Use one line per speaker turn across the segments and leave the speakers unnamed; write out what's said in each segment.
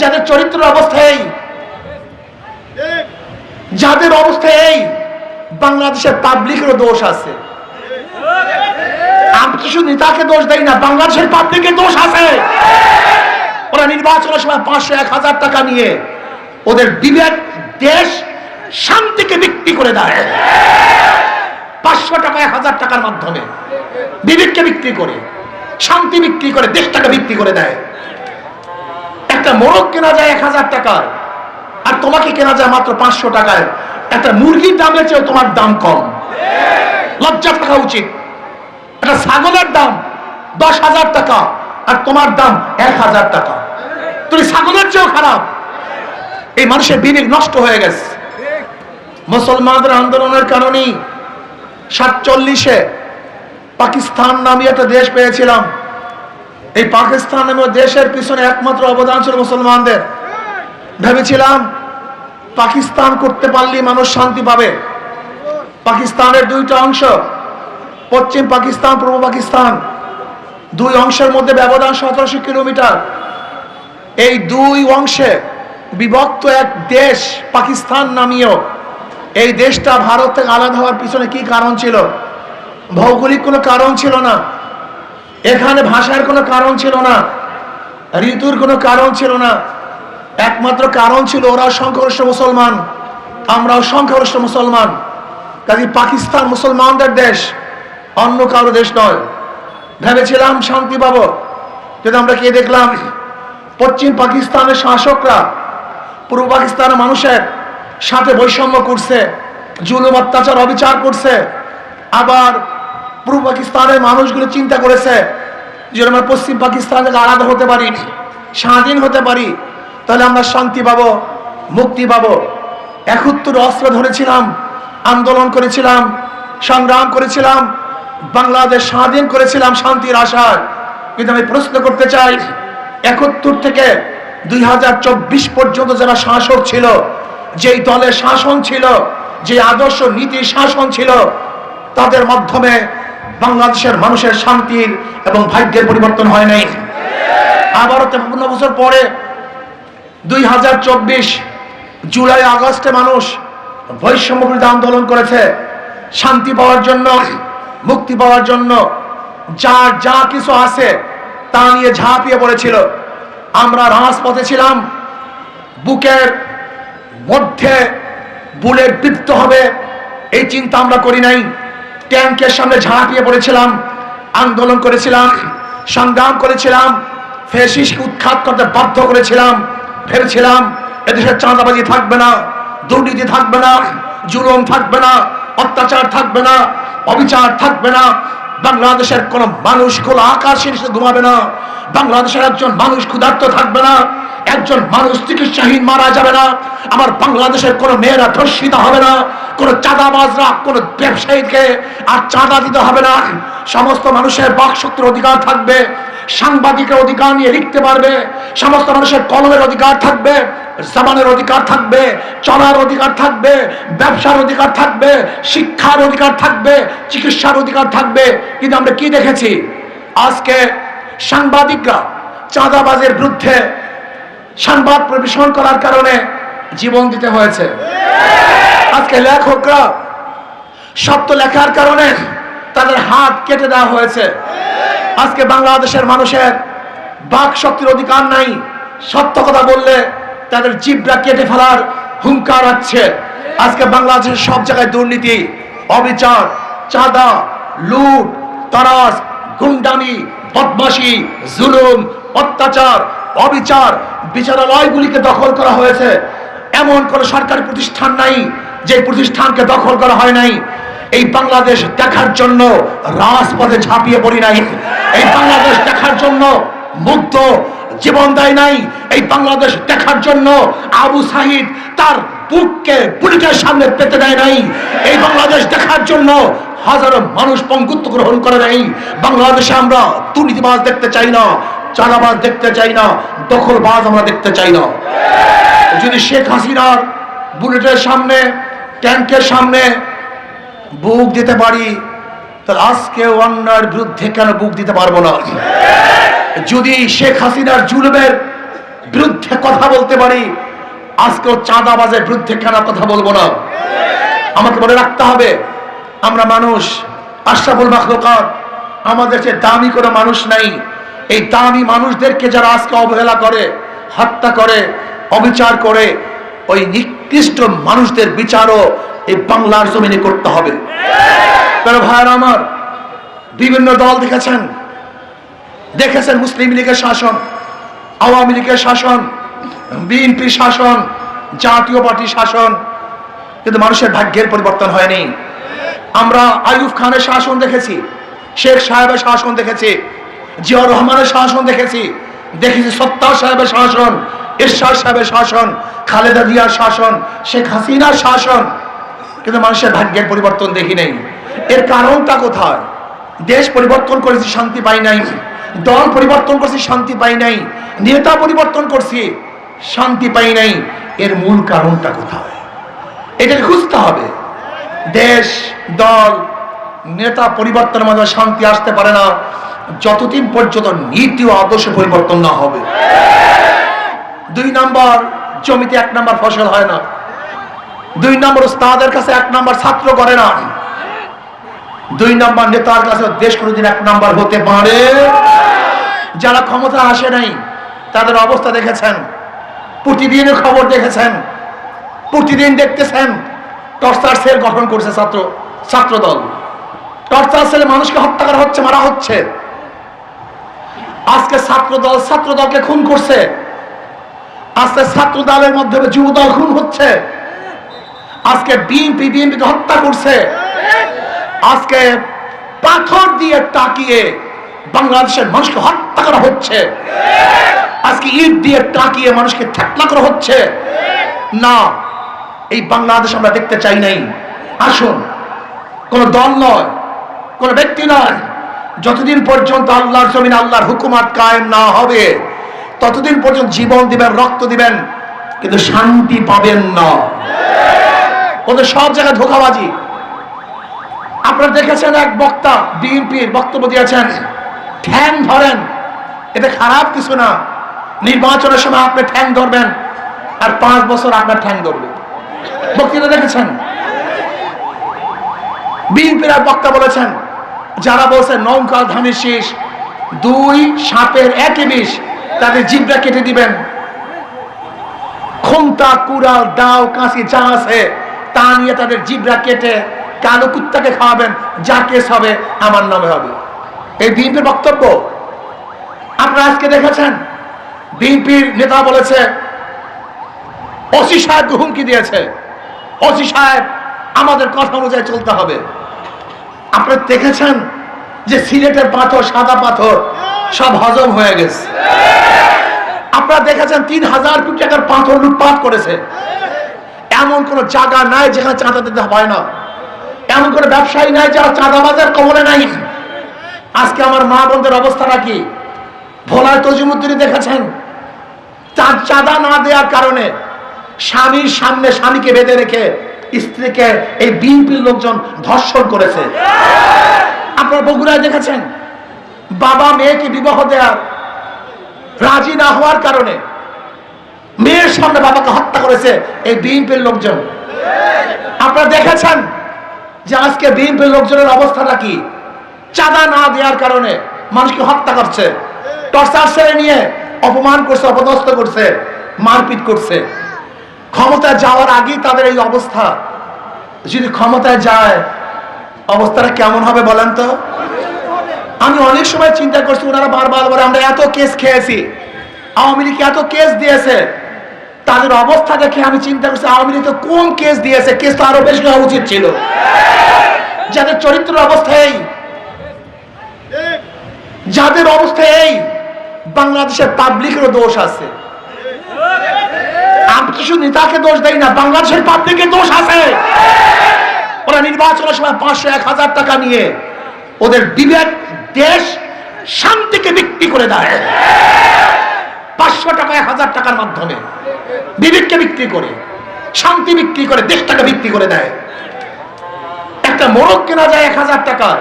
যাদের চরিত্র অবস্থা এই। যাদের অবস্থা এই, বাংলাদেশের পাবলিকেরও দোষ আছে। আমি কিছু নেতাকে দোষ দেই না, বাংলাদেশের পাবলিকের দোষ আছে। ওরা নির্বাচনের সময় পাঁচশো এক হাজার টাকা নিয়ে ওদের বিবেক, দেশ শান্তিকে বিক্রি করে দেয়। পাঁচশো টাকা, এক হাজার টাকার মাধ্যমে বিবেককে বিক্রি করে, শান্তি বিক্রি করে, দেশটাকে বিক্রি করে দেয়। একটা মোরগ কেনা যায় এক হাজার টাকার আর তোমাকে কেনা যায় মাত্র পাঁচশো টাকায়। একটা মুরগির দামের চেয়েও তোমার দাম কম। লজ্জা থাকা উচিত। একটা ছাগলের দাম দশ হাজার টাকা, আর তোমার দাম এক হাজার টাকা। তুমি ছাগলের চেয়েও খারাপ। এই মানুষের বিবেক নষ্ট হয়ে গেছে। মুসলমানদের আন্দোলনের কারণেই সাতচল্লিশে পাকিস্তান নামে একটা দেশ পেয়েছিলাম। এই পাকিস্তান নামে দেশের পিছনে একমাত্র অবদান ছিল মুসলমানদের। ভেবেছিলাম, পাকিস্তান করতে পারলেই মানুষ শান্তি পাবে। পাকিস্তানের দুইটা অংশ, পশ্চিম পাকিস্তান, পূর্ব পাকিস্তান, দুই অংশের মধ্যে ব্যবধান সতেরোশো কিলোমিটার। এই দুই অংশে বিভক্ত এক দেশ পাকিস্তান নামীয়। এই দেশটা ভারত থেকে আলাদা হওয়ার পিছনে কি কারণ ছিল? ভৌগোলিক কোনো কারণ ছিল না। এখানে ভাষার কোনো কারণ ছিল না, ঋতুর কোনো কারণ ছিল না, একমাত্র কারণ ছিল ওরাও সংখ্যাগরিষ্ঠ মুসলমান, আমরাও সংখ্যাগরিষ্ঠ মুসলমান, কাজে পাকিস্তান মুসলমানদের দেশ অন্য কারও দেশ নয়। ভেবেছিলাম শান্তি পাবো, কিন্তু আমরা কে দেখলাম পশ্চিম পাকিস্তানের শাসকরা পূর্ব পাকিস্তানের মানুষের সাথে বৈষম্য করছে, জুলুম অত্যাচার অবিচার করছে, আবার পূর্ব পাকিস্তানের মানুষগুলো চিন্তা করেছে যে আমরা পশ্চিম পাকিস্তান থেকে আলাদা হতে পারি, স্বাধীন হতে পারি, তাহলে আমরা শান্তি পাবো, মুক্তি পাবো। একত্তর অস্ত্র ধরেছিলাম, আন্দোলন করেছিলাম, সংগ্রাম করেছিলাম, বাংলাদেশ স্বাধীন করেছিলাম শান্তির আশায়। কিন্তু আমি প্রশ্ন করতে চাই, একাত্তর থেকে দুই হাজার চব্বিশ পর্যন্ত যারা শাসক ছিল, যেই দলের শাসন ছিল যে আদর্শ নীতি শাসন ছিল, তাদের মাধ্যমে বাংলাদেশের মানুষের শান্তির এবং ভাগ্যের পরিবর্তন হয় নাই। আবারও তেপান্ন বছর পরে দুই হাজার চব্বিশ জুলাই, আগস্টে মানুষ বৈষম্য বিরোধী আন্দোলন করেছে। শান্তি পাওয়ার জন্য, মুক্তি পাওয়ার জন্য যা যা কিছু আছে তা নিয়ে ঝাঁপিয়ে পড়েছিল। আমরা রাজপথে ছিলাম, বুকের মধ্যে বুলেট বিদ্ধ হবে, এই চিন্তা আমরা করি নাই। ট্যাঙ্কের সামনে ঝাঁপিয়ে পড়েছিলাম, আন্দোলন করেছিলাম, সংগ্রাম করেছিলাম ফেসিসকে উৎখাত করতে বাধ্য করেছিলাম ভেবেছিলাম এদেশের চাঁদাবাজি থাকবে না, দুর্নীতি থাকবে না, জুলুম থাকবে না, অত্যাচার থাকবে না, অবিচার থাকবে না, বাংলাদেশের কোন মানুষ খোলা আকাশের ঘুমাবে না, বাংলাদেশের একজন মানুষ ক্ষুধার্ত থাকবে না একজন মানুষ চিকিৎসাহীন মারা যাবে না। আমার বাংলাদেশের কোন মেয়েরা ধর্ষিত হবে না, কোন চাঁদাবাজরা, কোন ব্যবসায়ীকে আর চাঁদা দিতে হবে না। সমস্ত মানুষের বাকশক্তির অধিকার থাকবে, সাংবাদিকের অধিকার নিয়ে লিখতে পারবে, সমস্ত মানুষের কলমের অধিকার থাকবে জামানের অধিকার থাকবে, চলার অধিকার থাকবে, ব্যবসার অধিকার থাকবে, শিক্ষার অধিকার থাকবে, চিকিৎসার অধিকার থাকবে। কিন্তু আমরা কি দেখেছি? আজকে সাংবাদিকরা চাঁদাবাজের বিরুদ্ধে সংবাদ পরিবেশন করার কারণে জীবন দিতে হয়েছে। আজকে লেখকরা সত্য লেখার কারণে তাদের হাত কেটে দেওয়া হয়েছে। আজকে বাংলাদেশের মানুষের বাক শক্তির অধিকার নাই। সত্য কথা বললে তাদের জীবরা কেটে ফেলার হুঙ্কার আছে আজকে বাংলাদেশের সব জায়গায় দুর্নীতি, অবিচার, চাঁদা, লুট তারাস গুন্ডামি, বদমাশি, জুলুম, অত্যাচার অবিচার বিচারালয়গুলিকে দখল করা হয়েছে। এমন কোন সরকারি প্রতিষ্ঠান নাই যে প্রতিষ্ঠানকে দখল করা হয় নাই। এই বাংলাদেশ দেখার জন্য রাজপথে ঝাঁপিয়ে পড়ি নাই। এই বাংলাদেশ দেখার জন্য মুক্ত জীবন দেয় নাই। এই বাংলাদেশ দেখার জন্য আবু সাহিদ তার বুককে পুলিশের সামনে পেতে দেয় নাই। এই বাংলাদেশ দেখার জন্য হাজারো মানুষ পঙ্গুত্ব গ্রহণ করে নাই। বাংলাদেশে আমরা দুর্নীতিবাজ দেখতে চাই না। চাঁদাবাজ দেখতে চাই না, দখলবাজ আমরা দেখতে চাই না। যদি শেখ হাসিনার বুলেটের সামনে ট্যাঙ্কের সামনে বুক দিতে পারি, তাহলে আজকে অন্যার বিরুদ্ধে কেন বুক দিতে পারব না? যদি শেখ হাসিনার জুলুমের বিরুদ্ধে কথা বলতে পারি, আজকেও চাঁদাবাজের বিরুদ্ধে কেন কথা বলব না? আমাকে মনে রাখতে হবে, আমরা মানুষ, আশরাফুল মাখলুকাত, আমাদের দামি কোনো মানুষ নাই। এই দামি মানুষদেরকে যারা আজকে অবহেলা করে, হত্যা করে, অবিচার করে, ওই নিকৃষ্ট মানুষদের বিচারও এই বাংলার জমিনে করতে হবে। ভাইয়ার আমার, বিভিন্ন দল দেখেছেন? দেখেছেন মুসলিম লীগের শাসন, আওয়ামী লীগের শাসন বিএনপি শাসন, জাতীয় পার্টি শাসন, কিন্তু মানুষের ভাগ্যের পরিবর্তন হয়নি। আমরা আইয়ুব খানের শাসন দেখেছি, শেখ সাহেবের শাসন দেখেছি জিয়াউর রহমানের শাসন দেখেছি। দেখেছি সত্তার সাহেবের শাসন ইরশাদ সাহেবের শাসন, খালেদা জিয়ার শাসন, শেখ হাসিনার শাসন। কিন্তু মানুষের ভাগ্যের পরিবর্তন দেখি নাই। এর কারণটা কোথায়? দেশ পরিবর্তন করেছি, শান্তি পাই নাই। দল পরিবর্তন করছি, শান্তি পাই নাই। নেতা পরিবর্তন করছি, শান্তি পাই নাই। এর মূল কারণটা কোথায়? এটাকে খুঁজতে হবে। দেশ, দল, নেতা পরিবর্তনের মাধ্যমে শান্তি আসতে পারে না। যতদিন পর্যন্ত নীতি ও আদর্শ পরিবর্তন না হবে। দুই নাম্বার, জমিতে এক নাম্বার ফসল হয় না। দুই নম্বর উস্তাদের কাছে এক নাম্বার ছাত্র করে না। দুই নাম্বার নেতার কাছে দেশ কোনোদিন এক নাম্বার হতে পারে। যারা ক্ষমতা আসে নাই, তাদের অবস্থা দেখেছেন। প্রতিদিনের খবর দেখেছেন। প্রতিদিন দেখতেছেন, টর্চার সেল গঠন করছে ছাত্র, ছাত্রদল। টর্চার সেলে মানুষকে হত্যা করা হচ্ছে, মারা হচ্ছে। আজকে ছাত্র দল ছাত্র দলকে খুন করছে। আজকে ছাত্র দলের মধ্যে যুব দল খুন হচ্ছে। আজকে বিএনপি বিএনপি হত্যা করছে। আজকে পাথর দিয়ে তাকিয়ে বাংলাদেশের মানুষকে হত্যা করা হচ্ছে। আজকে ইট দিয়ে তাকিয়ে মানুষকে ঠেকলা করা হচ্ছে। না, এই বাংলাদেশ আমরা দেখতে চাই নাই। আসুন, কোন দল নয়, কোন ব্যক্তি নয়। যতদিন পর্যন্ত আল্লাহর জমিন আল্লাহর হুকুমাত কায়েম না হবে, ততদিন পর্যন্ত জীবন দিবেন, রক্ত দিবেন, কিন্তু শান্তি পাবেন না। ওদের সব জায়গায় ধোকাবাজি। আপনারা দেখেছেন এক বক্তা, বিএনপির বক্তব্য দিয়েছেন, ঠ্যাং ধরেন। এটা খারাপ কিছু না। নির্বাচনের সময় আপনি ঠ্যাং ধরবেন, আর পাঁচ বছর আপনার ঠ্যাং ধরবে। বক্তৃতা দেখেছেন? বিএনপির এক বক্তা বলেছেন যারা বলছে নৌকা ধানের শীষ, দুই সাপের একই বিষ, তাদের জিভটা কেটে দিবেন। খুন্তা কুড়াল দাও কাঁচি যা আছে, তা নিয়ে তাদের জিভরা কেটে কালো কুত্তাকে খাওয়াবেন, যা কেস হবে, আমার নামে হবে। এই বিএনপির বক্তব্য, আপনারা আজকে দেখেছেন? বিএনপির নেতা বলেছে, ওসি সাহেব হুমকি দিয়েছে। ওসি সাহেব, আমাদের কথা অনুযায়ী চলতে হবে। আপনারা দেখেছেন যে সিলেটের পাথর, সাদা পাথর সব হজম হয়ে গেছে। আপনারা দেখেছেন তিন হাজার কোটি টাকার পাথর লুটপাট করেছে। এমন কোন জায়গা নাই যেখানে চাঁদা দিতে হয় না। এমন কোন ব্যবসায়ী নাই যারা চাঁদাবাজের কবলে নাই। আজকে আমার মা বোনদের অবস্থাটা কি? ভোলায় তজিমুদ্দিন দেখেছেন? তার চাঁদা না দেওয়ার কারণে স্বামীর সামনে স্বামীকে বেঁধে রেখে স্ত্রীকে এই বিএনপির লোকজন ধর্ষণ করেছে। আপনার বগুড়ায় দেখেছেন, বাবা মেয়েকে বিবাহ দেওয়ার রাজি না হওয়ার কারণে মেয়ের সামনে বাবাকে হত্যা করেছে এই বিএনপির লোকজন। আপনারা দেখেছেন যে আজকে বিএনপির লোকজনের অবস্থাটা কি? চাঁদা না দেওয়ার কারণে মানুষকে হত্যা করছে, টর্চার সেরে নিয়ে অপমান করছে, অপদস্থ করছে, মারপিট করছে। ক্ষমতায় যাওয়ার আগেই তাদের এই অবস্থা। যদি ক্ষমতায় যায়, অবস্থাটা কেমন হবে বলেন তো? আমি অনেক সময় চিন্তা করছি, ওনারা বারবার বলে, আমরা এত কেস খেয়েছি, আওয়ামী লীগ এত কেস দিয়েছে। তাদের অবস্থা দেখে আমি চিন্তা করছি, আওয়ামী লীগ কোন কেস দিয়েছে? কেস তো আরও বেশি হওয়া উচিত ছিল। যাদের চরিত্র অবস্থা এই, যাদের অবস্থা এই, বাংলাদেশের পাবলিকেরও দোষ আছে। আমি কিছু নেতাকে দোষ দেয় না। বাংলাদেশের পাবলিকের দোষ আছে। ওরা নির্বাচনের সময় পাঁচশো এক হাজার টাকা নিয়ে ওদের বিবেক দেশ শান্তিকে বিক্রি করে দেয়। পাঁচশো টাকা, এক হাজার টাকার মাধ্যমে বিবেককে বিক্রি করে, শান্তি বিক্রি করে, দেশটাকে বিক্রি করে দেয়। একটা মোরগ কেনা যায় এক হাজার টাকার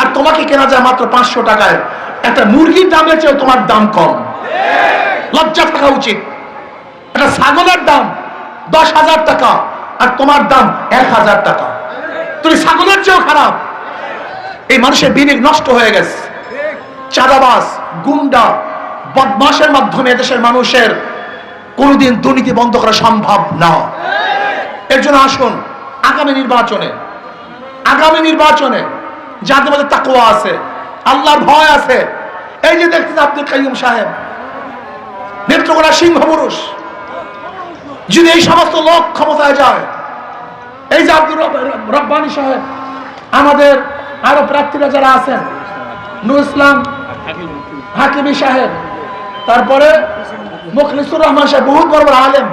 আর তোমাকে কেনা যায় মাত্র পাঁচশো টাকায়। একটা মুরগির দামের চেয়েও তোমার দাম কম। লজ্জা থাকা উচিত। একটা ছাগলের দাম দশ হাজার টাকা আর তোমার দাম এক হাজার টাকা। তুমি ছাগলের চেয়েও খারাপ। এই মানুষের বিবেক নষ্ট হয়ে গেছে। চাঁদাবাস গুন্ডা বদমাসের মাধ্যমে দেশের মানুষের কোনোদিন দুর্নীতি বন্ধ করা সম্ভব না। এর জন্য আসুন, আগামী নির্বাচনে আগামী নির্বাচনে যাদের মধ্যে তাকুয়া আছে, আল্লাহর ভয় আছে, এই যে দেখছেন আব্দুল কাইম সাহেব, নেত্রকোনা সিংহ পুরুষ যদি এই সমস্ত লোক ক্ষমতায় যায়, এই যে আব্দুল রব- রব্বানী সাহেব, আমাদের আরও প্রার্থীরা যারা আছেন, নুর ইসলাম, হাকিমি সাহেব, তারপরে মুখলিসুর রহমান সাহেব বহুত বড় বড় আলেম।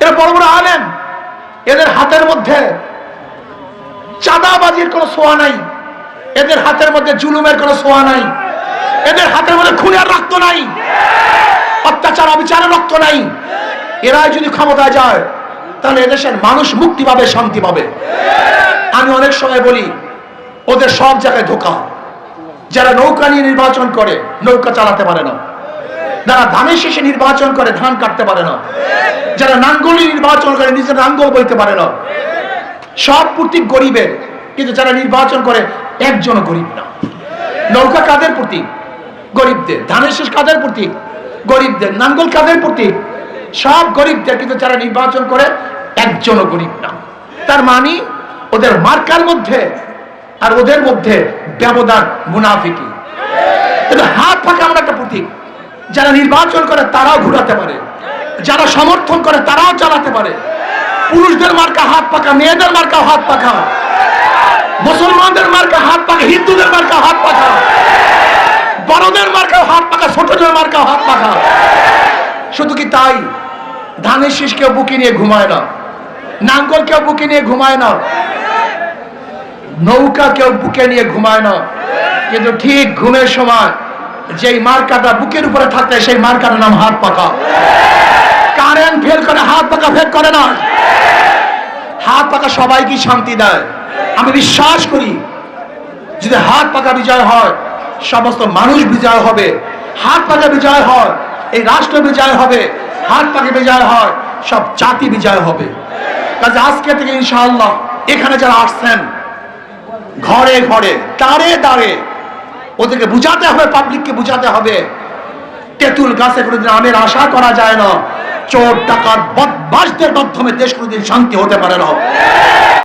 এরা বড় বড় আলেম। এদের হাতের মধ্যে চাঁদাবাজির কোনো সোয়া নাই। এদের হাতের মধ্যে জুলুমের কোনো সোয়া নাই। এদের হাতের মধ্যে খুনের রক্ত নাই। অত্যাচার অবিচারের রক্ত নাই। এরাই যদি ক্ষমতায় যায়, তাহলে এদেশের মানুষ মুক্তি পাবে, শান্তি পাবে। আমি অনেক সময় বলি, ওদের সব জায়গায় ধোকা। যারা নৌকা নিয়ে নির্বাচন করে, নৌকা চালাতে পারে না। যারা ধানের শেষে নির্বাচন করে, ধান কাটতে পারে না। যারা নাঙ্গলি নির্বাচন করে নিজের নাঙ্গল বইতে পারে না। সব প্রতীক গরিবের, কিন্তু যারা নির্বাচন করে একজনও গরিব না। নৌকা কাদের প্রতীক? গরিবদের। ধানের শেষ কাদের প্রতীক? গরিবদের, নাঙ্গল কাদের প্রতীক সব গরিবদের, কিন্তু যারা নির্বাচন করে, একজনও গরিব না। তার মানে ওদের মার্কার মধ্যে আর ওদের মধ্যে ব্যবধান মুনাফিকি। হাত ফাঁকা আমরা একটা প্রতীক। যারা নির্বাচন করে, তারাও ঘুরাতে পারে। যারা সমর্থন করে, তারাও চালাতে পারে। পুরুষদের মার্কা হাত পাকা মেয়েদের মার্কা হাত পাকা মুসলমানদের মার্কা হাত পাকা হিন্দুদের মার্কা হাত পাকা বড়দের মার্কা হাত পাকা ছোটদের মার্কা হাত পাকা শুধু কি তাই? ধানের শীষ কেউ বুকে নিয়ে ঘুমায় না। নাঙ্গল কেউ বুকে নিয়ে ঘুমায় না। নৌকা কেউ বুকে নিয়ে ঘুমায় না। কিন্তু ঠিক ঘুমের সময় যেই মার্কাটা বুকের উপরে থাকতে, সেই মার্কাটার নাম হাত পাকা কারেন্ট ফেল করে হাত পাকা ফেল করে না। হাত পাকা সবাইকে শান্তি দেয়। আমি বিশ্বাস করি, যদি হাত পাকা বিজয় হয় সমস্ত মানুষ বিজয় হবে। হাত পাকা বিজয় হয়, এই রাষ্ট্র বিজয় হবে, হাত পাকা বিজয় হয়, সব জাতি বিজয় হবে। কাজে আজকে থেকে ইনশাআল্লাহ এখানে যারা আসছেন, ঘরে ঘরে দাঁড়ে দাঁড়ে ওদেরকে বুঝাতে হবে পাবলিককে বুঝাতে হবে, তেঁতুল গাছে কোনোদিন আমের আশা করা যায় না, চোর টাকার বদমাসদের মাধ্যমে দেশ কোনোদিন শান্তি হতে পারে না।